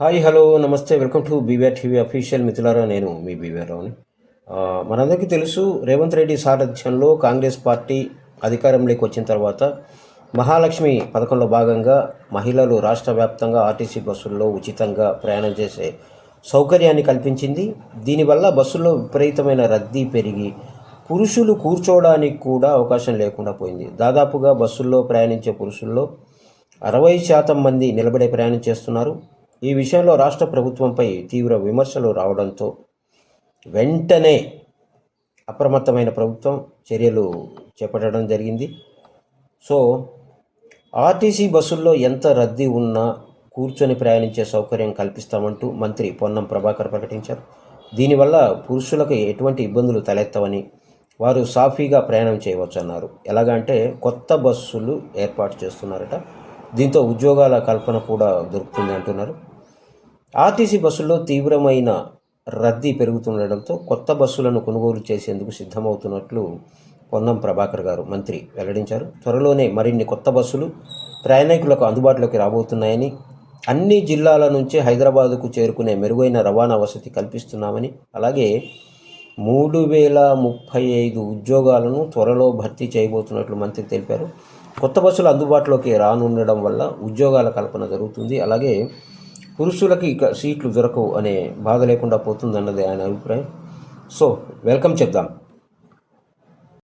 Hi hello namaste welcome to BVR TV official మిథులారా. నేను మీ BVR రావుని. మనందరికీ తెలుసు రేవంత్ రెడ్డి సారథ్యంలో కాంగ్రెస్ పార్టీ అధికారంలోకి వచ్చిన తర్వాత మహాలక్ష్మి పథకంలో భాగంగా మహిళలు రాష్ట్ర వ్యాప్తంగా ఆర్టీసీ బస్సుల్లో ఉచితంగా ప్రయాణం చేసే సౌకర్యాన్ని కల్పించింది. దీనివల్ల బస్సుల్లో విపరీతమైన రద్దీ పెరిగి పురుషులు కూర్చోవడానికి కూడా అవకాశం లేకుండా పోయింది. దాదాపుగా బస్సుల్లో ప్రయాణించే పురుషుల్లో అరవై శాతం మంది నిలబడే ప్రయాణం చేస్తున్నారు. ఈ విషయంలో రాష్ట్ర ప్రభుత్వంపై తీవ్ర విమర్శలు రావడంతో వెంటనే అప్రమత్తమైన ప్రభుత్వం చర్యలు చేపట్టడం జరిగింది. సో ఆర్టీసీ బస్సుల్లో ఎంత రద్దీ ఉన్నా కూర్చొని ప్రయాణించే సౌకర్యం కల్పిస్తామంటూ మంత్రి పొన్నం ప్రభాకర్ ప్రకటించారు. దీనివల్ల పురుషులకు ఎటువంటి ఇబ్బందులు తలెత్తవని వారు సాఫీగా ప్రయాణం చేయవచ్చు అన్నారు ఎలాగంటే కొత్త బస్సులు ఏర్పాటు చేస్తున్నారట. దీంతో ఉద్యోగాల కల్పన కూడా దొరుకుతుంది అంటున్నారు. ఆర్టీసీ బస్సుల్లో తీవ్రమైన రద్దీ పెరుగుతుండడంతో కొత్త బస్సులను కొనుగోలు చేసేందుకు సిద్ధమవుతున్నట్లు పొన్నం ప్రభాకర్ గారు మంత్రి వెల్లడించారు. త్వరలోనే మరిన్ని కొత్త బస్సులు ప్రయాణికులకు అందుబాటులోకి రాబోతున్నాయని అన్ని జిల్లాల నుంచి హైదరాబాదుకు చేరుకునే మెరుగైన రవాణా వసతి కల్పిస్తున్నామని అలాగే మూడు వేల ముప్పై ఐదు ఉద్యోగాలను త్వరలో భర్తీ చేయబోతున్నట్లు మంత్రి తెలిపారు. కొత్త బస్సులు అందుబాటులోకి రానుండడం వల్ల ఉద్యోగాల కల్పన జరుగుతుంది. అలాగే పురుషులకి ఇక సీట్లు దొరకవు అనే బాధ లేకుండా పోతుందన్నది ఆయన అభిప్రాయం. సో వెల్కమ్ చెప్దాం.